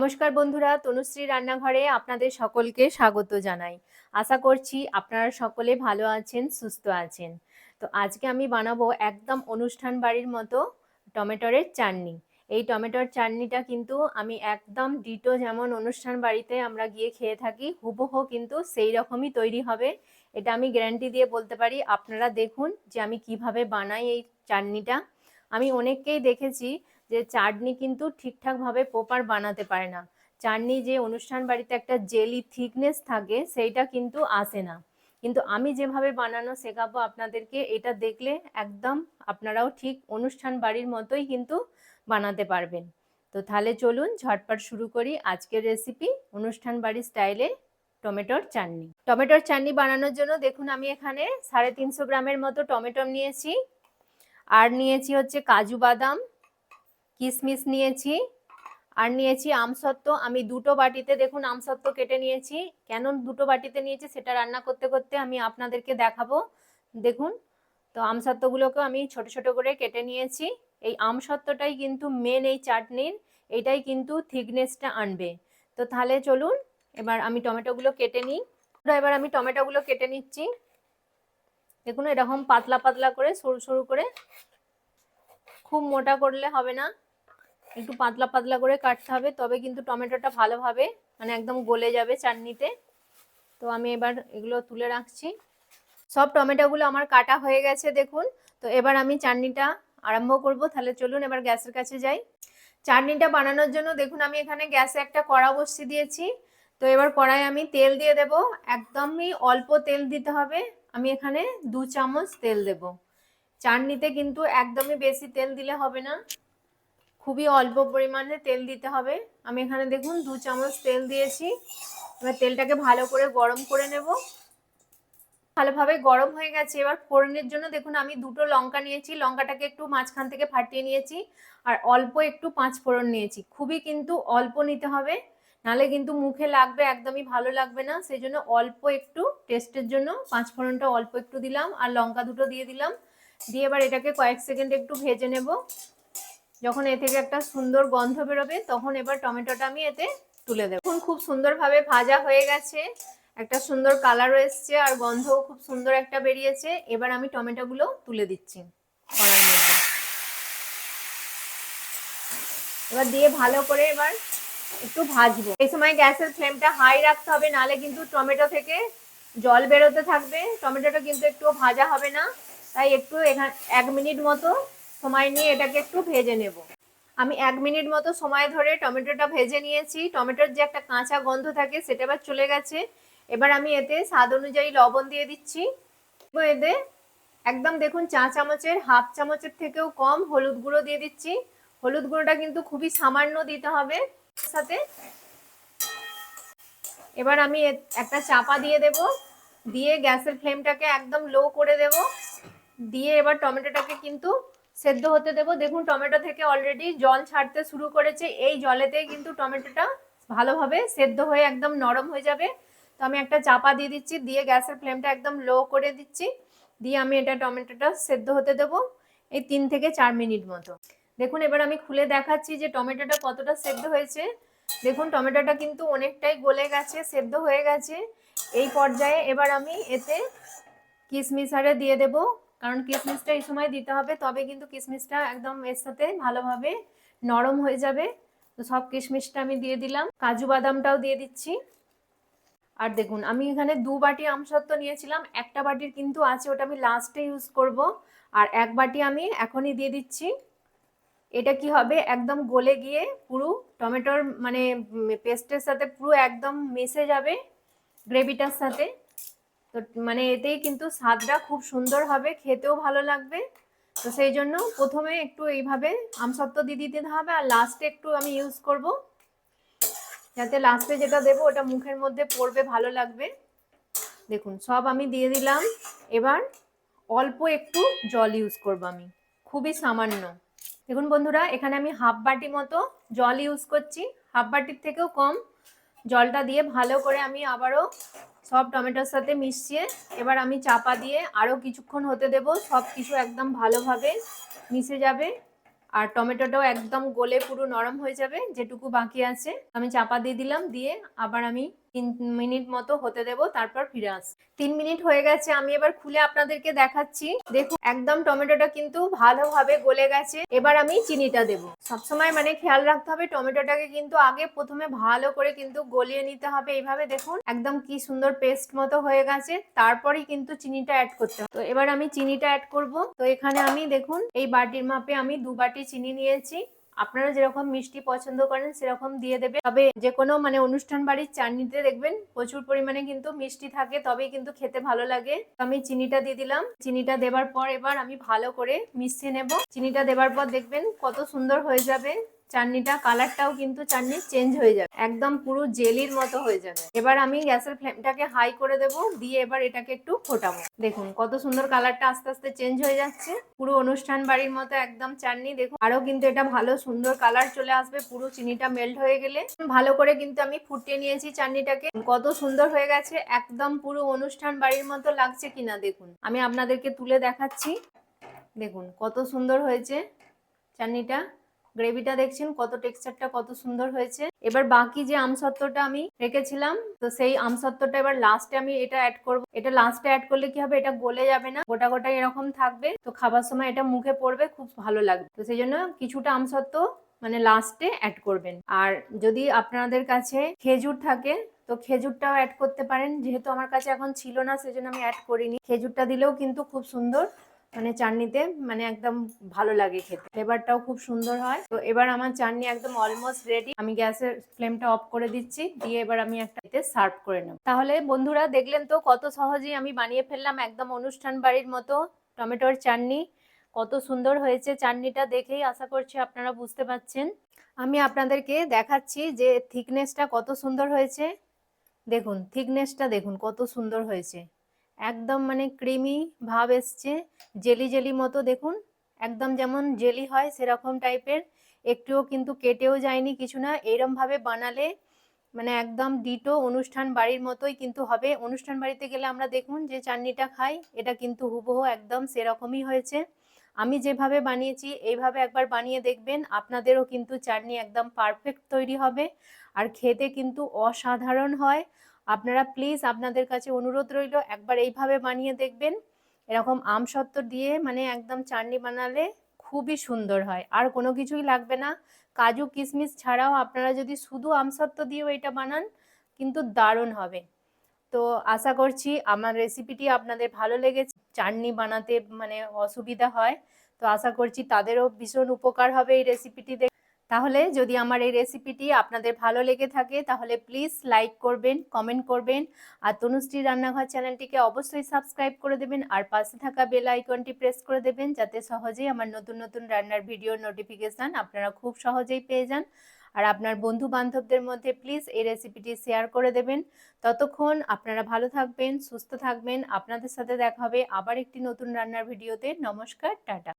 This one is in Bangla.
নমস্কার বন্ধুরা, তনুশ্রী রান্নাঘরে আপনাদের সকলকে স্বাগত জানাই। আশা করছি আপনারা সকলে ভালো আছেন, সুস্থ আছেন। তো আজকে আমি বানাবো একদম অনুষ্ঠান বাড়ির মতো টমেটোরের চাটনি। এই টমেটোর চাটনিটা কিন্তু আমি একদম ডিটো যেমন অনুষ্ঠান বাড়িতে আমরা গিয়ে খেয়ে থাকি, হুবহু কিন্তু সেই রকমই তৈরি হবে। এটা আমি গ্যারান্টি দিয়ে বলতে পারি, আপনারা দেখুন যে আমি কীভাবে বানাই এই চাটনিটা। আমি অনেককেই দেখেছি যে চাটনি কিন্তু ঠিকঠাকভাবে প্রপার বানাতে পারে না। চাটনি যে অনুষ্ঠান বাড়িতে একটা জেলি থিকনেস থাকে, সেইটা কিন্তু আসে না। কিন্তু আমি যেভাবে বানানো শেখাবো আপনাদেরকে, এটা দেখলে একদম আপনারাও ঠিক অনুষ্ঠান বাড়ির মতোই কিন্তু বানাতে পারবেন। তো তাহলে চলুন ঝটপট শুরু করি আজকের রেসিপি অনুষ্ঠান বাড়ির স্টাইলে টমেটোর চাটনি। টমেটোর চাটনি বানানোর জন্য দেখুন আমি এখানে সাড়ে তিনশো গ্রামের মতো টমেটো নিয়েছি। আর নিয়েছি হচ্ছে কাজু বাদাম কিশমিশ নিয়েছি আর নিয়েছি আমসত্ত্ব। আমি দুটো বাটিতে দেখুন আমসত্ত্ব কেটে নিয়েছি। কেন দুটো বাটিতে নিয়েছি সেটা রান্না করতে করতে আমি আপনাদেরকে দেখাবো। দেখুন, তো আমসত্ত্বগুলোকে আমি ছোট ছোট করে কেটে নিয়েছি। এই আমসত্ত্বটাই কিন্তু মেন এই চাটনির এইটাই কিন্তু থিকনেসটা আনবে। তো তাহলে চলুন, এবার আমি টমেটোগুলো কেটে নিই। এবার আমি টমেটোগুলো কেটে নিচ্ছি। দেখুন, এরকম পাতলা পাতলা করে, সরু সরু করে। খুব মোটা করলে হবে না। একটু পাতলা পাতলা করে কাটতে হবে, তবে কিন্তু টমেটোটা ভালোভাবে মানে একদম গলে যাবে চাটনিতে। তো আমি এবার এগুলো তুলে রাখছি। সব টমেটোগুলো আমার কাটা হয়ে গেছে, দেখুন। তো এবার আমি চাটনিটা আরম্ভ করব। তাহলে চলুন এবার গ্যাসের কাছে যাই। চাটনিটা বানানোর জন্য, দেখুন, আমি এখানে গ্যাসে একটা কড়া বসিয়ে দিয়েছি। তো এবার কড়াই আমি তেল দিয়ে দেব। একদমই অল্প তেল দিতে হবে। আমি এখানে দু চামচ তেল দেব। চাটনিতে কিন্তু একদমই বেশি তেল দিলে হবে না। খুবই অল্প পরিমাণে তেল দিতে হবে। আমি এখানে দেখুন দু চামচ তেল দিয়েছি। এবার তেলটাকে ভালো করে গরম করে নেব। ভালোভাবে গরম হয়ে গেছে। এবার ফোড়নের জন্য দেখুন আমি দুটো লঙ্কা নিয়েছি। লঙ্কাটাকে একটু মাঝখান থেকে ফাটিয়ে নিয়েছি। আর অল্প একটু পাঁচ ফোড়ন নিয়েছি। খুবই কিন্তু অল্প নিতে হবে। নালে কিন্তু মুখে লাগবে, একদমই ভালো লাগবে না। সেই জন্য অল্প একটু টেস্টের জন্য পাঁচ ফোড়নটা অল্প একটু দিলাম। আর লঙ্কা দুটো দিয়ে দিলাম। দিয়ে এবার এটাকে কয়েক সেকেন্ড একটু ভেজে নেব। যখন এ থেকে একটা সুন্দর গন্ধ বেরোবে, তখন এবার টমেটোটা আমি এতে তুলে দেবো। এখন খুব সুন্দরভাবে ভাজা হয়ে গেছে। একটা সুন্দর কালারও এসছে আর গন্ধও খুব সুন্দর একটা বেরিয়েছে। এবার আমি টমেটোগুলো তুলে দিচ্ছি কড়াইয়ের মধ্যে। এবার দিয়ে ভালো করে এবার একটু ভাজবো। এই সময় গ্যাসের ফ্লেমটা হাই রাখতে হবে, নালে কিন্তু টমেটো থেকে জল বেরোতে থাকবে। টমেটোটা কিন্তু একটু ভাজা হবে না। তাই একটু এখানে এক মিনিট মতো সময় নিয়ে এটাকে একটু ভেজে নেব। আমি এক মিনিট মতো সময় ধরে টমেটোটা ভেজে নিয়েছি। টমেটোর যে একটা কাঁচা গন্ধ থাকে সেটা এবার চলে গেছে। এবার আমি এতে স্বাদ অনুযায়ী লবণ দিয়ে দিচ্ছি। এতে একদম দেখুন চা চামচের, হাফ চামচের থেকেও কম হলুদ গুঁড়ো দিয়ে দিচ্ছি। হলুদ গুঁড়োটা কিন্তু খুবই সামান্য দিতে হবে সাথে। এবার আমি একটা চাপা দিয়ে দেব। দিয়ে গ্যাসের ফ্লেমটাকে একদম লো করে দেব। দিয়ে এবার টমেটোটাকে কিন্তু সেদ্ধ হতে দেবো। দেখুন, টমেটো থেকে অলরেডি জল ছাড়তে শুরু করেছে। এই জলেতেই কিন্তু টমেটোটা ভালোভাবে সেদ্ধ হয়ে একদম নরম হয়ে যাবে। তো আমি একটা চাপা দিয়ে দিচ্ছি, দিয়ে গ্যাসের ফ্লেমটা একদম লো করে দিচ্ছি। দিয়ে আমি এটা টমেটোটা সেদ্ধ হতে দেবো এই তিন থেকে চার মিনিট মতো। দেখুন, এবার আমি খুলে দেখাচ্ছি যে টমেটোটা কতটা সেদ্ধ হয়েছে। দেখুন, টমেটোটা কিন্তু অনেকটাই গলে গেছে, সেদ্ধ হয়ে গেছে। এই পর্যায়ে এবার আমি এতে কিশমিশ দিয়ে দেবো। কারণ কিসমিসটা এই সময় দিতে হবে, তবে কিন্তু কিসমিসটা একদম এর সাথে ভালোভাবে নরম হয়ে যাবে। তো সব কিশমিশটা আমি দিয়ে দিলাম, কাজু বাদামটাও দিয়ে দিচ্ছি। আর দেখুন, আমি এখানে দু বাটি আমসত্ত্ব নিয়েছিলাম, একটা বাটির কিন্তু আছে, ওটা আমি লাস্টে ইউজ করব। আর এক বাটি আমি এখনই দিয়ে দিচ্ছি। এটা কি হবে, একদম গলে গিয়ে পুরো টমেটোর মানে পেস্টের সাথে পুরো একদম মিশে যাবে, গ্রেভিটার সাথে। তো মানে এতেই কিন্তু স্বাদটা খুব সুন্দর হবে, খেতেও ভালো লাগবে। তো সেই জন্য প্রথমে একটু এইভাবে আমসত্ত্ব দিয়ে দিতে হবে আর লাস্টে একটু আমি ইউজ করব। যাতে লাস্টে যেটা দেবো ওটা মুখের মধ্যে পড়বে, ভালো লাগবে। দেখুন, সব আমি দিয়ে দিলাম। এবার অল্প একটু জল ইউজ করব আমি, খুবই সামান্য। দেখুন বন্ধুরা, এখানে আমি হাফ বাটি মতো জল ইউজ করছি। হাফ বাটির থেকেও কম জলটা দিয়ে ভালো করে আমি আবারও সব টমেটোর সাথে মিশিয়ে এবার আমি চাপা দিয়ে আরও কিছুক্ষণ হতে দেব। সব কিছু একদম ভালোভাবে মিশে যাবে আর টমেটোটাও একদম গলে পুরো নরম হয়ে যাবে, যেটুকু বাকি আছে। আমি চাপা দিয়ে দিলাম, দিয়ে আবার আমি তিন মিনিট মতো হতে দেব, তারপর ফিরে আস তিন মিনিট হয়ে গেছে, আমি এবার খুলে আপনাদেরকে দেখাচ্ছি। দেখুন, একদম টমেটোটা কিন্তু ভালোভাবে গলে গেছে। এবার আমি চিনিটা দেব। সবসময় মানে খেয়াল রাখতে হবে, টমেটোটাকে কিন্তু আগে প্রথমে ভালো করে কিন্তু গলিয়ে নিতে হবে। এইভাবে দেখুন, একদম কি সুন্দর পেস্ট মতো হয়ে গেছে। তারপরেই কিন্তু চিনিটা অ্যাড করতে হবে। তো এবার আমি চিনিটা অ্যাড করব। তো এখানে আমি দেখুন, এই বাটির মাপে আমি দু বাটি চিনি নিয়েছি। আপনারা যেরকম মিষ্টি পছন্দ করেন, সেরকম দিয়ে দেবে। তবে যে কোনো মানে অনুষ্ঠান বাড়ির চাটনিতে দেখবেন, প্রচুর পরিমাণে কিন্তু মিষ্টি থাকে, তবেই কিন্তু খেতে ভালো লাগে। আমি চিনিটা দিয়ে দিলাম। চিনিটা দেবার পর এবার আমি ভালো করে মিশিয়ে নেব। চিনিটা দেবার পর দেখবেন কত সুন্দর হয়ে যাবে। চাটনিটা কালারটাও কিন্তু চাটনি চেঞ্জ হয়ে যাবে। একদম পুরো জেলির মতো হয়ে যাবে। এবার আমি গ্যাসের ফ্লেমটাকে হাই করে দেব, দিয়ে এবার এটাকে একটু ফোটাবো। দেখুন, কত সুন্দর কালারটা আস্তে আস্তে চেঞ্জ হয়ে যাচ্ছে। পুরো অনুষ্ঠান বাড়ির মতো একদম চাটনি, দেখুন। আরও কিন্তু এটা ভালো সুন্দর কালার চলে আসবে, পুরো চিনিটা মেল্ট হয়ে গেলে। ভালো করে কিন্তু আমি ফুটিয়ে নিয়েছি চাটনিটাকে। কত সুন্দর হয়ে গেছে, একদম পুরো অনুষ্ঠান বাড়ির মতো লাগছে কিনা দেখুন। আমি আপনাদেরকে তুলে দেখাচ্ছি। দেখুন, কত সুন্দর হয়েছে চাটনিটা। গ্রেভিটা দেখছেন, কত টেক্সচারটা কত সুন্দর হয়েছে। এবার বাকি যে আমসত্ত্বটা আমি রেখেছিলাম, তো সেই আমসত্ত্বটা এবার লাস্টে আমি এটা অ্যাড করব। এটা লাস্টে অ্যাড করলে কি হবে? এটা গলে যাবে না, গোটা গোটা এরকম থাকবে। তো খাবার সময় এটা মুখে পড়বে, খুব ভালো লাগবে। তো সেই জন্য কিছুটা আমসত্ত্ব মানে লাস্টে অ্যাড করবেন। আর যদি আপনাদের কাছে খেজুর থাকে, তো খেজুরটাও অ্যাড করতে পারেন। যেহেতু আমার কাছে এখন ছিল না, সেজন্য আমি অ্যাড করিনি। খেজুরটা দিলেও কিন্তু খুব সুন্দর মানে চাটনিতে মানে একদম ভালো লাগে খেতে। ফ্লেভারটাও খুব সুন্দর হয়। তো এবার আমার চাটনি একদম অলমোস্ট রেডি আমি গ্যাসের ফ্লেমটা অফ করে দিচ্ছি। দিয়ে এবার আমি একটা এতে সার্ভ করে নেব। তাহলে বন্ধুরা দেখলেন তো কত সহজেই আমি বানিয়ে ফেললাম একদম অনুষ্ঠান বাড়ির মতো টমেটোর চাটনি। কত সুন্দর হয়েছে চাটনিটা দেখেই আশা করছি আপনারা বুঝতে পাচ্ছেন। আমি আপনাদেরকে দেখাচ্ছি যে থিকনেসটা কত সুন্দর হয়েছে। দেখুন থিকনেসটা দেখুন কত সুন্দর হয়েছে। একদম মানে ক্রিমি ভাব এসছে, জেলি জেলি মতো দেখুন, একদম যেমন জেলি হয় সেরকম টাইপের একটুও কিন্তু কেটেও যায়নি কিছু না এরমভাবে বানালে মানে একদম ডিটো অনুষ্ঠান বাড়ির মতোই কিন্তু হবে। অনুষ্ঠান বাড়িতে গেলে আমরা দেখুন যে চাটনিটা খাই, এটা কিন্তু হুবহু একদম সেরকমই হয়েছে। আমি যেভাবে বানিয়েছি, এইভাবে একবার বানিয়ে দেখবেন, আপনাদেরও কিন্তু চাটনি একদম পারফেক্ট তৈরি হবে। আর খেতে কিন্তু অসাধারণ হয়। আপনারা প্লিজ আপনাদের কাছে অনুরোধ রইল, একবার এইভাবে বানিয়ে দেখবেন। এরকম আম আমসত্ত্ব দিয়ে মানে একদম চাটনি বানালে খুবই সুন্দর হয়। আর কোনো কিছুই লাগবে না। কাজু কিশমিশ ছাড়াও আপনারা যদি শুধু আমসত্ত্ব দিয়েও এটা বানান, কিন্তু দারুণ হবে। তো আশা করছি আমার রেসিপিটি আপনাদের ভালো লেগেছে। চাটনি বানাতে মানে অসুবিধা হয়। তো আশা করছি তাদেরও ভীষণ উপকার হবে এই রেসিপিটি তাহলে যদি আমার এই রেসিপিটি আপনাদের ভালো লেগে থাকে, তাহলে প্লিজ লাইক করবেন কমেন্ট করবেন, আর তনুশ্রী রান্নাঘর চ্যানেলটিকে অবশ্যই সাবস্ক্রাইব করে দেবেন, আর পাশে থাকা বেল আইকনটি প্রেস করে দেবেন, যাতে সহজেই আমার নতুন নতুন রান্নার ভিডিওর নোটিফিকেশান আপনারা খুব সহজেই পেয়ে যান। আর আপনার বন্ধু বান্ধবদের মধ্যে প্লিজ এই রেসিপিটি শেয়ার করে দেবেন। ততক্ষণ আপনারা ভালো থাকবেন, সুস্থ থাকবেন। আপনাদের সাথে দেখা হবে আবার একটি নতুন রান্নার ভিডিওতে নমস্কার, টাটা।